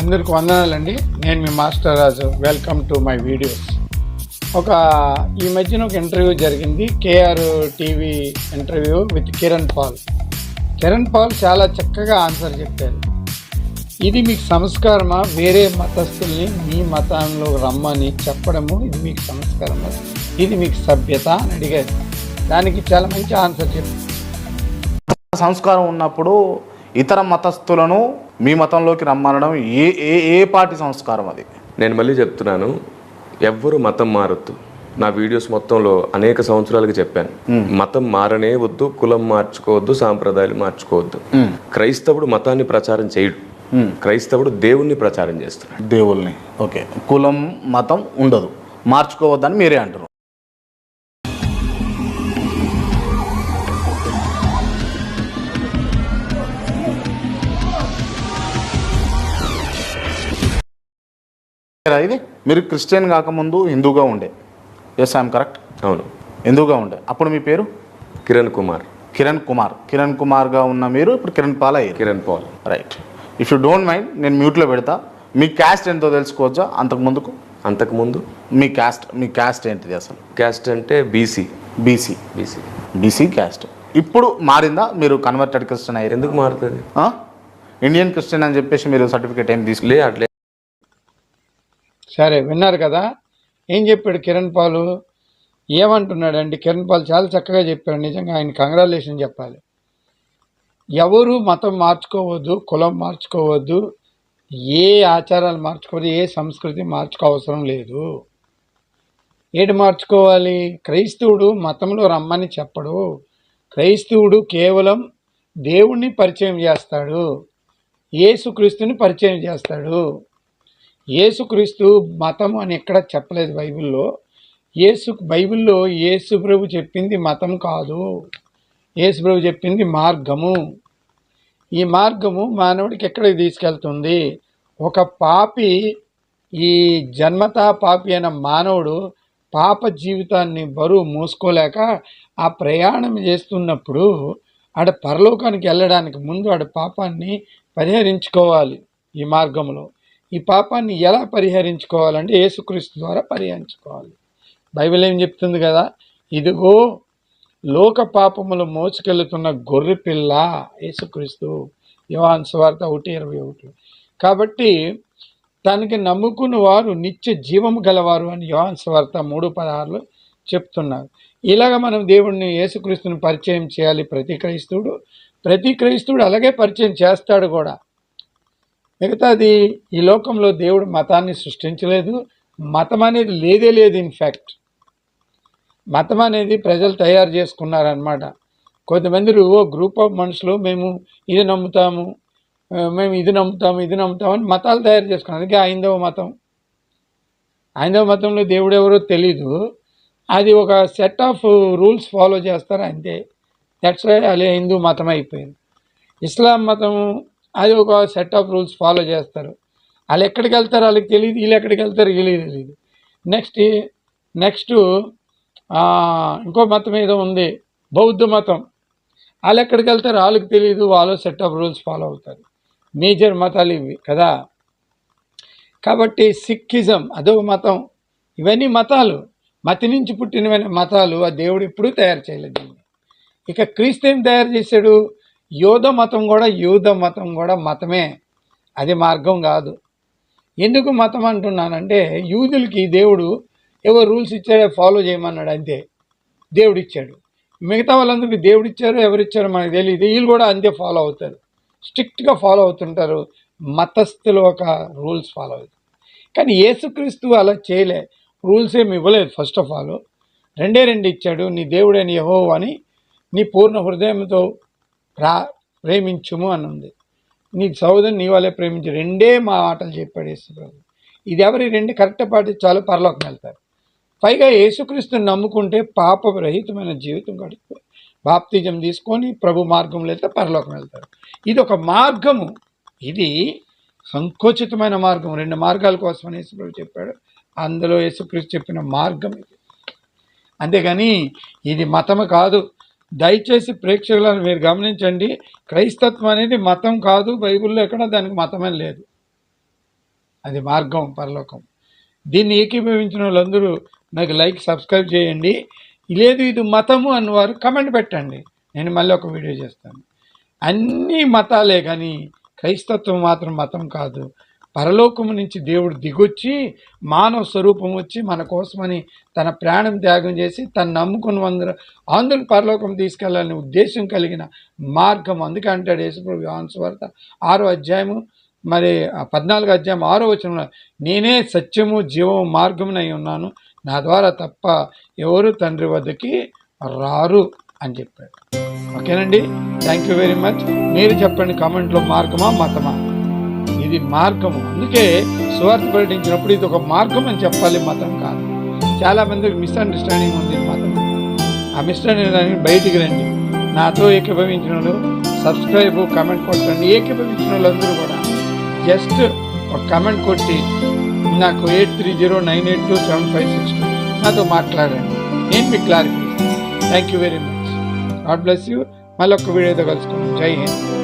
అందరికి వందనాలండి. నేను మీ master Raju. Welcome to my videos ఒక ఈ మధ్యన ఒక ఇంటర్వ్యూ జరిగింది. KR TV interview with Kiran Paul Kiran Paul చాలా చక్కగా ఆన్సర్ చెప్పారు. ఇది మీకు సంస్కారమా? వేరే మతస్థుల్ని మీ మతంలో రమ్మని చెప్పడము ఇది మీకు సంస్కారమా? ఇది మీకు సభ్యత అని అడిగారు. దానికి చాలా మంచి ఆన్సర్ చెప్పారు. సంస్కారం ఉన్నప్పుడు ఇతర మతస్థులను మీ మతంలోకి రమ్మనడం ఏ ఏ ఏ పార్టీ సంస్కారం అది? నేను మళ్ళీ చెప్తున్నాను ఎవ్వరు మతం మారొద్దు. నా వీడియోస్ మొత్తంలో అనేక సంవత్సరాలుగా చెప్పాను. మతం మారనే వద్దు కులం మార్చుకోవద్దు సాంప్రదాయాలు మార్చుకోవద్దు. క్రైస్తవుడు మతాన్ని ప్రచారం చేయడు. క్రైస్తవుడు దేవుణ్ణి ప్రచారం చేస్తున్నాడు దేవుల్ని. ఓకే. కులం మతం ఉండదు. మార్చుకోవద్దని మీరే అంటారు ఇది? మీరు క్రిస్టియన్ కాకముందు హిందూగా ఉండే. ఎస్ ఐఎమ్ కరెక్ట్ అవును. హిందూగా ఉండే. అప్పుడు మీ పేరు? కిరణ్ కుమార్. కిరణ్ కుమార్. కిరణ్ కుమార్గా ఉన్న మీరు ఇప్పుడు కిరణ్ పాల్ అయ్యారు. Kiran Paul. Right if you don't mind నేను మ్యూట్లో పెడతా. మీ క్యాస్ట్ ఎంతో తెలుసుకోవచ్చా? అంతకు ముందుకు? అంతకుముందు మీ క్యాస్ట్ మీ క్యాస్ట్ ఏంటిది అసలు? క్యాస్ట్ అంటే BC BC BC BC caste ఇప్పుడు మారిందా? మీరు కన్వర్టెడ్ క్రిస్టియన్ అయ్యారు? ఎందుకు మారుతుంది? ఇండియన్ క్రిస్టియన్ అని చెప్పేసి మీరు సర్టిఫికేట్ ఏం తీసుకు లే అట్లే. సరే విన్నారు కదా? ఏం చెప్పాడు కిరణ్ పాలు? ఏమంటున్నాడండి? కిరణ్ పాల్ చాలా చక్కగా చెప్పాడు. నిజంగా ఆయన కంగ్రాలేషన్ చెప్పాలి. ఎవరు మతం మార్చుకోవద్దు కులం మార్చుకోవద్దు ఏ ఆచారాలు మార్చుకోవద్దు ఏ సంస్కృతి మార్చుకోవసరం లేదు. ఏడు మార్చుకోవాలి? క్రైస్తవుడు మతంలో రమ్మని చెప్పడు. క్రైస్తవుడు కేవలం దేవుణ్ణి పరిచయం చేస్తాడు. ఏసుక్రీస్తుని పరిచయం చేస్తాడు. యేసుక్రీస్తు మతం అని ఎక్కడ చెప్పలేదు బైబిల్లో. యేసు బైబిల్లో యేసు ప్రభు చెప్పింది మతం కాదు. యేసు ప్రభు చెప్పింది మార్గము. ఈ మార్గము మానవుడికి ఎక్కడికి తీసుకెళ్తుంది? ఒక పాపి ఈ జన్మతా పాపి అయిన మానవుడు పాప జీవితాన్ని బరువు మోసుకోలేక ఆ ప్రయాణం చేస్తున్నప్పుడు ఆడ పరలోకానికి వెళ్ళడానికి ముందు ఆడ పాపాన్ని పరిహరించుకోవాలి ఈ మార్గంలో. ఈ పాపాన్ని ఎలా పరిహరించుకోవాలంటే యేసుక్రీస్తు ద్వారా పరిహరించుకోవాలి. బైబిల్ ఏం చెప్తుంది కదా? ఇదిగో లోక పాపములు మోసుకెళ్తున్న గొర్రె పిల్ల యేసుక్రీస్తు. యువాన్ స్వార్థ ఒకటి ఇరవై ఒకటి. కాబట్టి తనకి నమ్ముకున్న వారు నిత్య జీవము గలవారు అని యోహాన్ స్వార్థ మూడు పదహారులో చెప్తున్నారు. ఇలాగ మనం దేవుడిని యేసుక్రీస్తుని పరిచయం చేయాలి ప్రతి క్రైస్తవుడు. ప్రతి క్రైస్తవుడు అలాగే పరిచయం చేస్తాడు కూడా. మిగతాది ఈ లోకంలో దేవుడు మతాన్ని సృష్టించలేదు. మతం అనేది లేదే లేదు ఇన్ఫ్యాక్ట్ మతం అనేది ప్రజలు తయారు చేసుకున్నారనమాట కొంతమంది ఓ గ్రూప్ ఆఫ్ మనుషులు మేము ఇది నమ్ముతాము మేము ఇది నమ్ముతాము ఇది నమ్ముతాము అని మతాలు తయారు చేసుకున్నాం అందుకే హైందవ మతం. హైందవ మతంలో దేవుడు ఎవరో తెలీదు. అది ఒక సెట్ ఆఫ్ రూల్స్ ఫాలో చేస్తారు అంతే. దట్స్ వై అదే హిందూ మతం అయిపోయింది. ఇస్లాం మతము అది ఒక సెట్ ఆఫ్ రూల్స్ ఫాలో చేస్తారు. వాళ్ళు ఎక్కడికి వెళ్తారు వాళ్ళకి తెలియదు వీళ్ళు ఎక్కడికి వెళ్తారు వీళ్ళు తెలియదు. నెక్స్ట్ నెక్స్ట్ ఇంకో మతం ఏదో ఉంది బౌద్ధ మతం. వాళ్ళు ఎక్కడికి వెళ్తారు వాళ్ళకి తెలియదు వాళ్ళు సెట్ ఆఫ్ రూల్స్ ఫాలో అవుతారు. మేజర్ మతాలు ఇవి కదా? కాబట్టి సిక్కిజం అదొక మతం. ఇవన్నీ మతాలు. మతి నుంచి పుట్టినవైన మతాలు. ఆ దేవుడు ఎప్పుడూ తయారు చేయలేదు. ఇక క్రీస్తు ఏం తయారు చేశాడు? యోధ మతం కూడా యూద మతం కూడా మతమే. అది మార్గం కాదు. ఎందుకు మతం అంటున్నానంటే యూదులకి దేవుడు ఏవో రూల్స్ ఇచ్చాడో ఫాలో చేయమన్నాడు అంతే. దేవుడు ఇచ్చాడు మిగతా వాళ్ళందరికీ దేవుడు ఇచ్చారు ఎవరు ఇచ్చారో మనకు తెలియదు వీళ్ళు కూడా అంతే ఫాలో అవుతారు. స్ట్రిక్ట్గా ఫాలో అవుతుంటారు. మతస్థులు ఒక రూల్స్ ఫాలో అవుతారు. కానీ యేసుక్రీస్తు అలా చేయలే. రూల్స్ ఏమి ఇవ్వలేదు ఫస్ట్ ఆఫ్ ఆల్. రెండే రెండు ఇచ్చాడు. నీ దేవుడైన యహో అని నీ పూర్ణ హృదయంతో రా ప్రేమించుము అని ఉంది నీ సోదరుని నీ వాళ్ళే ప్రేమించు రెండే మా మాటలు చెప్పాడు యేసుప్రభు ఇది ఎవరి రెండు కరెక్ట్ పాటించాలో పరలోకం వెళ్తారు. పైగా యేసుక్రీస్తుని నమ్ముకుంటే పాపరహితమైన జీవితం గడుపు బాప్తిజం తీసుకొని ప్రభు మార్గంలో వెళ్తే పరలోకం వెళ్తారు. ఇది ఒక మార్గము. ఇది సంకోచితమైన మార్గం రెండు మార్గాల కోసమని యేసుప్రభు చెప్పాడు. అందులో యేసుక్రీస్తు చెప్పిన మార్గం ఇది. అంతేగాని ఇది మతము కాదు. దయచేసి ప్రేక్షకులను మీరు గమనించండి. క్రైస్తత్వం అనేది మతం కాదు బైబిల్లో ఎక్కడ దానికి మతమే లేదు. అది మార్గం పరలోకం. దీన్ని ఏకీభవించిన వాళ్ళందరూ నాకు లైక్ సబ్స్క్రైబ్ చేయండి. లేదు ఇది మతము అన్నవారు కమెంట్ పెట్టండి. నేను మళ్ళీ ఒక వీడియో చేస్తాను. అన్ని మతాలే కానీ క్రైస్తత్వం మాత్రం మతం కాదు. పరలోకము నుంచి దేవుడు దిగొచ్చి మానవ స్వరూపం వచ్చి మన కోసమని తన ప్రాణం త్యాగం చేసి తను నమ్ముకున్న అందరూ అందరూ పరలోకం తీసుకెళ్ళాలనే ఉద్దేశం కలిగిన మార్గం. అందుకే అంటాడు యేసుప్రభు యోహాను ఆరో అధ్యాయము మరి ఆ పద్నాలుగు అధ్యాయం ఆరో వచనంలో నేనే సత్యము జీవము మార్గమునై ఉన్నాను. నా ద్వారా తప్ప ఎవరు తండ్రి వద్దకి రారు అని చెప్పాడు. ఓకేనండి? Thank you very much. మీరు చెప్పండి కామెంట్లో మార్గమా మతమా? ఇది మార్గము. అందుకే సువార్త ప్రకటించినప్పుడు ఇది ఒక మార్గం అని చెప్పాలి మతం కాదు. చాలా మందికి మిస్అండర్స్టాండింగ్ ఉంది మతం ఆ మిస్అండర్స్టాండింగ్ బయటికి రండి. నాతో ఏకీభవించిన వాళ్ళు సబ్స్క్రైబ్ కమెంట్ కొట్టండి ఏకీభవించిన వాళ్ళందరూ కూడా జస్ట్ ఒక కమెంట్ కొట్టి నాకు eight three zero nine eight two seven five six two నాతో మాట్లాడండి. నేను మీకు clarify thank you very much God bless you మళ్ళీ ఒక వీడియోతో కలుసుకుందాం. జై హింద్.